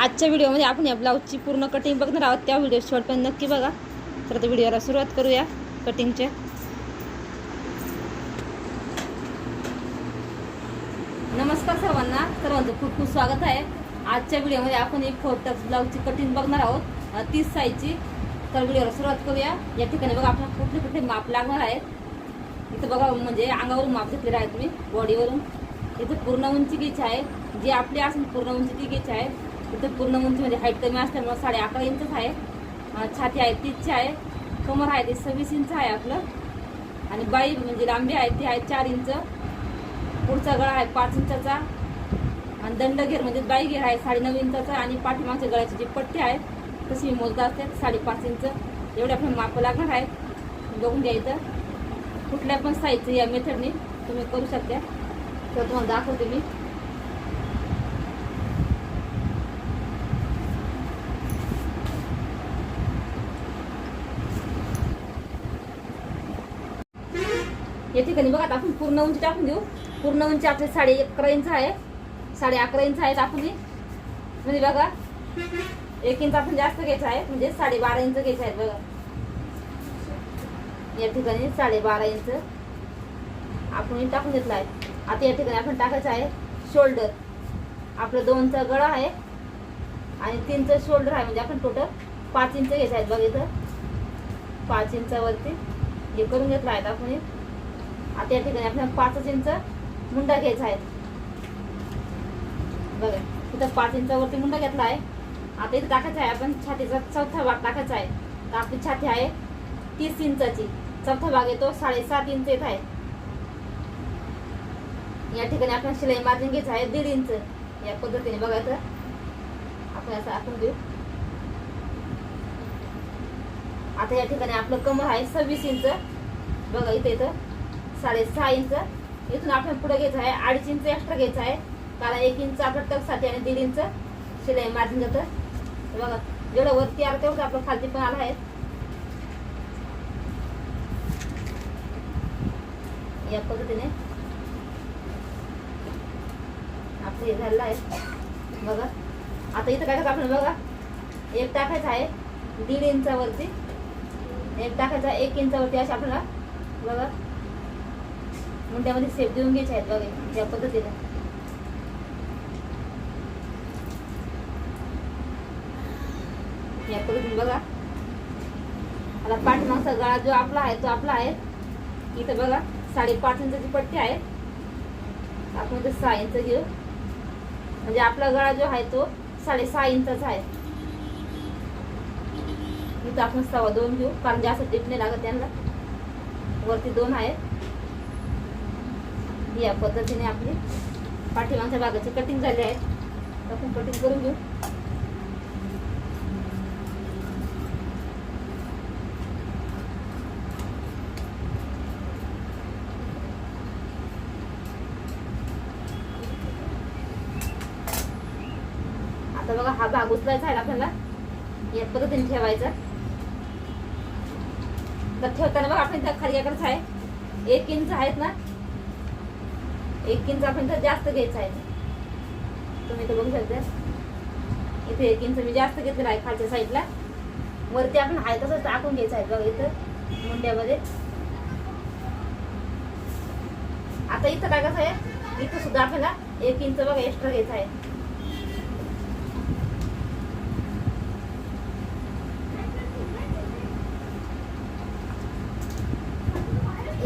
आजच्या व्हिडिओमध्ये आपण या ब्लाऊजची पूर्ण कटिंग बघणार आहोत. त्या व्हिडिओ शॉर्टपर्यंत नक्की बघा. तर आता व्हिडिओला सुरुवात करूया कटिंगच्या नमस्कार सर्वांना. सर्वांचं खूप खूप स्वागत आहे. आजच्या व्हिडिओमध्ये आपण एक फोर टक्स ब्लाऊजची कटिंग बघणार आहोत. तीस साईजची तर व्हिडिओला सुरुवात करूया. या ठिकाणी बघा आपल्याला कुठले कुठले माप लागणार आहेत. इथं बघा म्हणजे अंगावरून माप घेतलेलं आहे तुम्ही. बॉडीवरून इथं पूर्ण उंची घ्यायची आहे. जी आपली असेल पूर्ण उंची ती घ्यायची आहे. इथं पूर्ण उंचीमध्ये हाईट कमी असल्यामुळं साडे अकरा इंचच आहे. छाती आहे तीसची आहे. कमर आहे ते सव्वीस इंच आहे आपलं. आणि बाई म्हणजे लांबी आहे ती आहे चार इंच पुढचा गळा आहे पाच इंचाचा आणि दंडघेर म्हणजे बाई घेर आहे साडेनऊ इंचाचा आणि पाठीमागच्या गळ्याची जी पट्टी आहे तशी मोजदा असते साडेपाच इंच एवढे आपण माप लागणार आहेत बघून घ्या इथं. कुठल्या पण साईजचं या मेथडने तुम्ही करू शकता. तर तुम्हाला दाखवते मी. या ठिकाणी बघा आपण पूर्ण उंची टाकून देऊ. पूर्ण उंची आपली साडे अकरा इंच आहे. साडे अकरा इंच आहे टाकून दे म्हणजे बघा एक इंच आपण जास्त घ्यायचं आहे. म्हणजे साडे बारा इंच घ्यायचं आहे बघा. या ठिकाणी साडे बारा इंच आपण टाकून घेतलं आहे. आता या ठिकाणी आपण टाकायचं आहे शोल्डर. आपलं दोनचा गळा आहे आणि तीनचं शोल्डर आहे. म्हणजे आपण टोटल पाच इंच घ्यायचं आहे बघा इथं. पाच इंचावरती हे करून घेतलं आहे आपण आता या ठिकाणी आपल्याला पाचच इंच मुंडा घ्यायचा आहे. बघा इथं पाच इंचावरती मुंडा घेतला आहे. आता इथं टाकायचं आहे आपण छातीचा चौथा भाग टाकायचा आहे. तर आपली छाती आहे तीस इंचाची. चौथा भाग येतो साडेसात इंच येत आहे. या ठिकाणी आपण शिलाई मार्जिन घ्यायचं आहे दीड इंच. या पद्धतीने बघायचं आपण असं आपण देऊ आता या ठिकाणी आपलं कमर आहे सव्वीस इंच. बघा इथे इथं. साडेसहा इंच. इथून आपण पुढे घ्यायचं आहे अडीच इंच एक्स्ट्रा घ्यायचं आहे. कारण एक इंच आपलं टकसाठी आणि दीड इंच शिलाई मार्जिन जातं बघा जेवढं वरती आलं तेवढं आपलं खालती पण आलं आहे. या पद्धतीने आपलं हे झालेलं आहे. बघा आता इथं काय करायचं आपण बघा. एक टाकायचं आहे दीड इंचावरती. एक टाकायचा एक इंचावरती अशा आपल्याला बघा. मग त्यामध्ये सेफ देऊन घ्यायचे आहेत बघा ज्या पद्धतीने. या पद्धतीने बघा. आता पाठीमागचा गळा जो आपला आहे तो आपला आहे. इथं बघा साडेपाच इंचाची पट्टी आहे. आपण इथं सहा इंच घेऊ. म्हणजे आपला गळा जो आहे तो साडेसहा इंचाचा आहे. इथं आपण सव्वा दोन घेऊ कारण जास्त टिप नाही लागत त्यांना. वरती दोन आहे या पद्धतीने आपली पाठीमागच्या भागाची कटिंग झाली आहे. तर आपण कटिंग करून घेऊ. आता बघा हा भाग उचलायचा आहे आपल्याला. या पद्धतीने ठेवायचा तर ठेवताना बघा आपण त्या खाली आहे. एक इंच आहेत ना एक किंच आपण तर जास्त घ्यायचा आहे. तुम्ही तर बघू शकता. इथे एक इंच मी जास्त घेतलेला आहे खालच्या साईडला. वरती आपण आहे तसंच टाकून घ्यायचं आहे. बघा इथं मुंड्यामध्ये. आता इथं काय कसं आहे? इथं सुद्धा आपल्याला एक इंच बघा एक्स्ट्रा घ्यायचं आहे.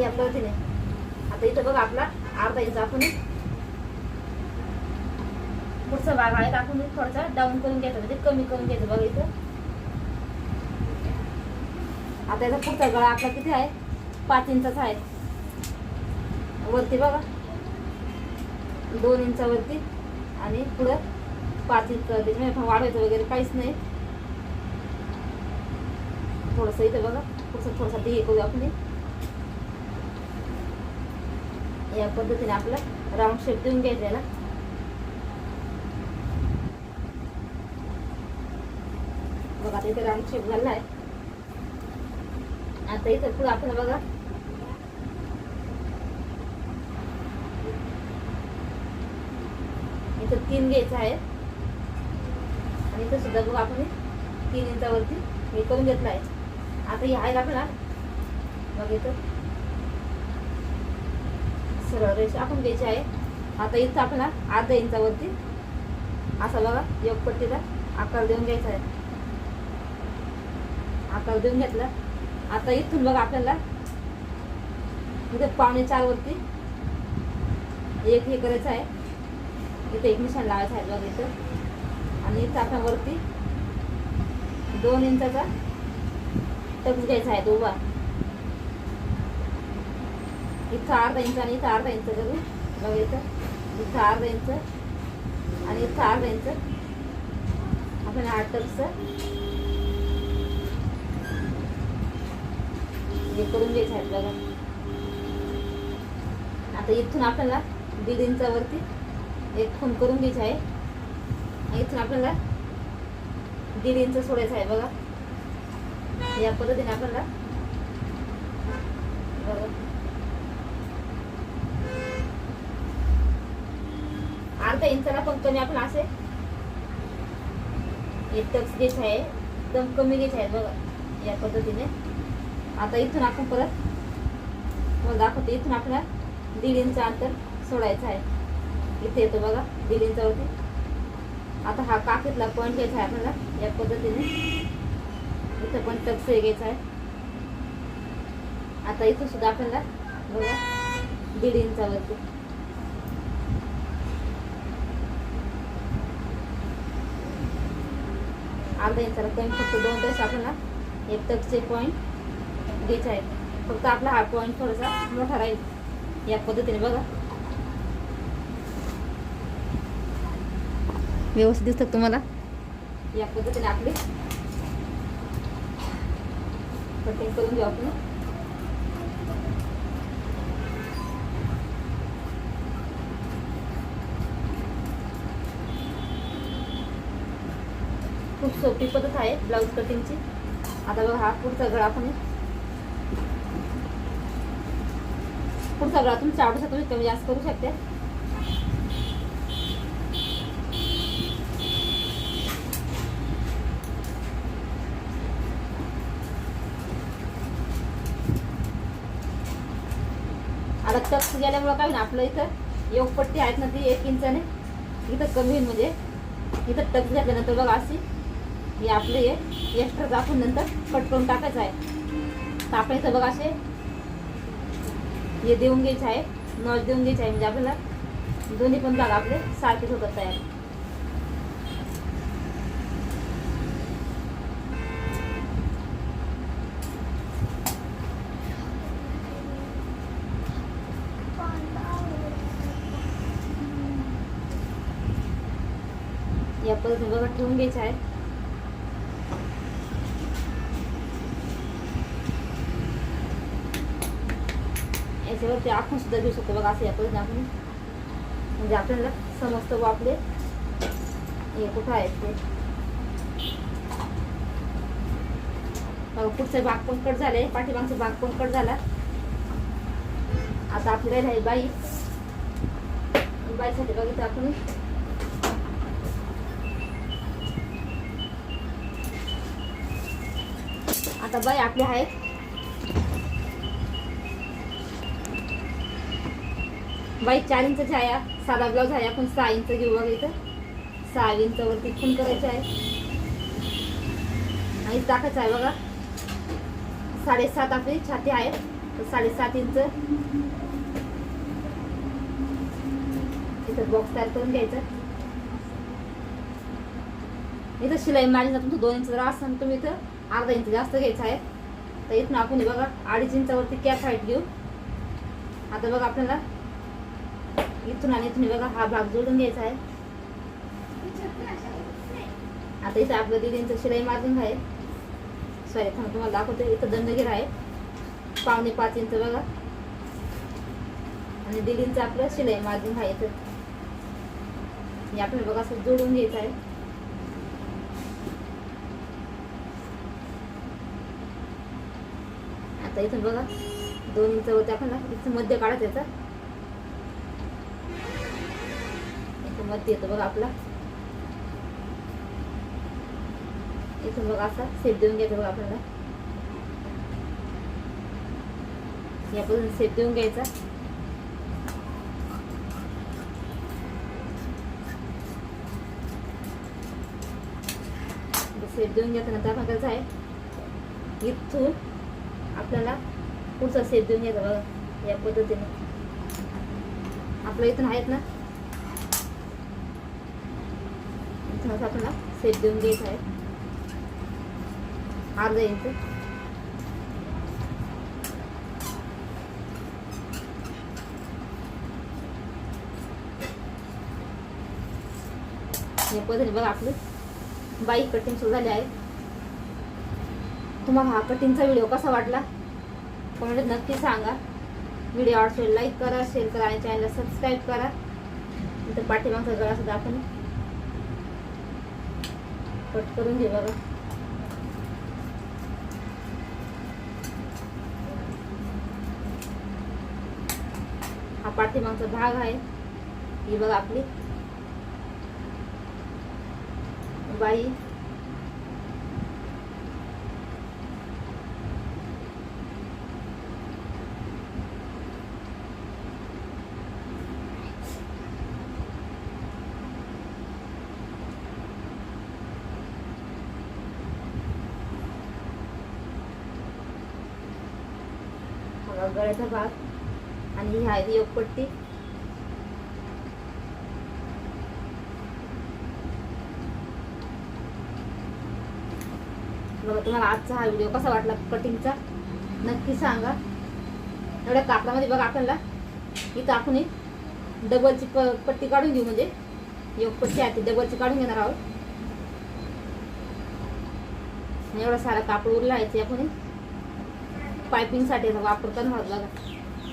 या पद्धतीने आता इथं बघा आपला अर्धा इंच आपण पुढचा भाग आहे आपण थोडासा. डाऊन करून घ्यायचा म्हणजे कमी करून घ्यायचं बघा इथं. आता याचा पुढचा गळा आपला किती आहे? पाच इंचाचा आहे. वरती बघा. दोन इंचावरती आणि पुढं पाच इंच म्हणजे वाढवायचं वगैरे काहीच नाही. थोडंसं इथं बघा. पुढचं थोडंसं ते हे करू आपण हे. या पद्धतीने आपला राऊंड शेप देऊन घ्यायचा ना बघा आता इथे राऊंड शेप झाला आहे. आता इथं पुढे आपण बघा. इथं तीन घ्यायचं आहे. आणि इथं सुद्धा बघा आपण तीन इंचावरती हे करून घेतलं आहे. आता हे आहे आपल्याला बघ इथं. सरळ रेषा आपण घ्यायची आहे. आता इथं आपल्याला अर्धा इंचावरती असा बघा एक पट्टीला आकार देऊन घ्यायचा आहे. आकार देऊन घेतला. आता इथून बघा आपल्याला इथे पावणे चार वरती एक हे करायचं आहे. इथे एक निशाण लावायचं आहे बघा इथं. आणि इथं आपण वरती दोन इंचाचा टक्स घ्यायचा आहे तो उभा इथं अर्धा इंच आणि इथं अर्धा इंच करू. बघा इथं. इथं अर्धा इंच आणि इथं अर्धा इंच. आपण आठ हे करून घ्यायचं आहे बघा. आता इथून आपल्याला दीड इंचावरती एक खून करून घ्यायचं आहे. आणि इथून आपल्याला दीड इंच सोडायचं आहे बघा. या पद्धतीने आपल्याला बघा. अर्धा इंचाला पण कमी आपण असे. एकच टक्स आहे एकदम कमी घ्यायचे आहेत बघा या पद्धतीने. आता इथून आपण परत मग दाखवतो इथून आपल्याला दीड इंच अंतर सोडायचं आहे. इथे येतो बघा दीड इंचावरती आता हा काकीतला पॉईंट घ्यायचा आहे आपल्याला या पद्धतीने. इथं पण टक्स घ्यायचा आहे. आता इथं सुद्धा आपल्याला बघा दीड इंचावरती अर्धा इंचाला कमी फक्त दोन तास आपल्याला एक टक्सचे पॉईंट घ्यायचे आहेत फक्त आपला हा पॉईंट थोडासा मोठा राहील. या पद्धतीने बघा. व्यवस्थित दिसतं तुम्हाला? या पद्धतीने आपली. कटिंग करून घेऊ आपण. खूप सोपी पद्धत आहे ब्लाऊज कटिंगची आता बघा हा पुढचा गळा आपण पुढचा गळा तुमच्या आवडीचा तुम्ही कमी जास्त करू शकते. आता टक्स गेल्यामुळं काय ना आपलं इथं योग पट्टी आहेत ना ती एक इंचाने इथं कमी होईल म्हणजे. इथं टक घातल्यानंतर बघा अशी हे आपले हे एक्स्ट्रा दाखवून नंतर कट करून टाकायचं आहे. तापायचं बघा असे. हे देऊन घ्यायचं आहे. नॉज देऊन घ्यायचे आहे म्हणजे आपल्याला दोन्ही पण भाग आपले सारखेच होतात तयार. या पद्धतीने बघा ठेवून घ्यायचं आहे. याच्यावरती आपण सुद्धा घेऊ शकतो. बघा असं या पद्धतीने आपण म्हणजे आपल्याला समजतं बा आपले हे कुठं आहेत ते. बघा, पुढचे भाग पण कट झाले पाठीमागचा भाग पण कट झाला. आता आपली राहिला आहे बाई. बाईसाठी बघितलं आपण. आता बाई आपली आहेत बाई चार इंच झाया साधा ब्लाऊज आहे. आपण सहा इंच घेऊ बघा इथं. सहा इंचवरती खून करायचं आहे. आणि टाकायचं आहे बघा. साडेसात आपली छाती आहे. तर साडेसात इंच. इथं बॉक्स तयार करून घ्यायचं. इथं शिलाई मारी तुमचं दोन इंच जर असं तुम्ही इथं अर्धा इंच जास्त घ्यायचं आहे. तर इथून आपण हे बघा अडीच इंचावरती कॅप हाईट घेऊ. आता बघा आपल्याला इथून आणि इथून बघा हा भाग जोडून घ्यायचा आहे. आता इथं आपलं दिदींचं शिलाई मार्जिन आहे. सॉरी थांब तुम्हाला दाखवते. इथं दंडगीर आहे. पावणे पाच इंच बघा. आणि दिदींचं आपलं शिलाई मार्जिन आहे इथं. हे आपल्याला बघा असं जोडून घ्यायचं आहे. आता इथून बघा दोन इंच होते आपल्याला इथं मध्य काढा त्याचा इथं मध्य येतो बघा आपला. इथून बघा असा सेप देऊन घ्यायचा बघा आपल्याला. या सेप देऊन घ्यायचा. सेप देऊन घ्यायचा नंतर भागायचा आहे. इथून आपल्याला पुढचा सेप देऊन घ्यायचा बघा या पद्धतीने. आपल्या इथून आहेत ना? इथून असं आपल्याला सेट देऊन घ्यायचा आहे. अर्धा इंच या पद्धतीने बघा आपली. बाईक कटिंग सुरू झाली आहे. तुम्हाला हा कटिंगचा व्हिडिओ कसा वाटला? कमेंट नक्की सांगा. व्हिडिओ आवडतो लाईक करा शेअर करा आणि चॅनलला सबस्क्राईब करा. नंतर पाठीमागचा गळा सुद्धा आपण कट करून घेऊ बघा हा पाठीमागचा भाग आहे. ही बघा आपली. बाई बघा गळ्याचा भाग. आणि ह्या आहे योग पट्टी बघा तुम्हाला आजचा हा व्हिडिओ कसा वाटला कटिंगचा? नक्की सांगा. एवढ्या कापडामध्ये बघा आपल्याला. इथं आपण डबलची प पट्टी काढून घेऊ म्हणजे. योग पट्टी आहे ती डबलची काढून घेणार आहोत. एवढा सारा कापड उरला आहे ते आपण पायपिंगसाठी वापरताना वापर बघा.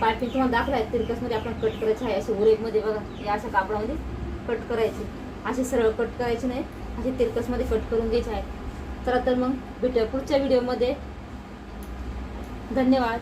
पायपिंग तुम्हाला दाखला आहे तिरकसमध्ये आपण कट करायचं आहे असे उरेकमध्ये बघा या अशा कापडामध्ये कट करायचे. असे सरळ कट करायचे नाही असे तिरकसमध्ये कट करून घ्यायचे आहे. चला तर मग भेटूया पुढच्या व्हिडिओमध्ये धन्यवाद.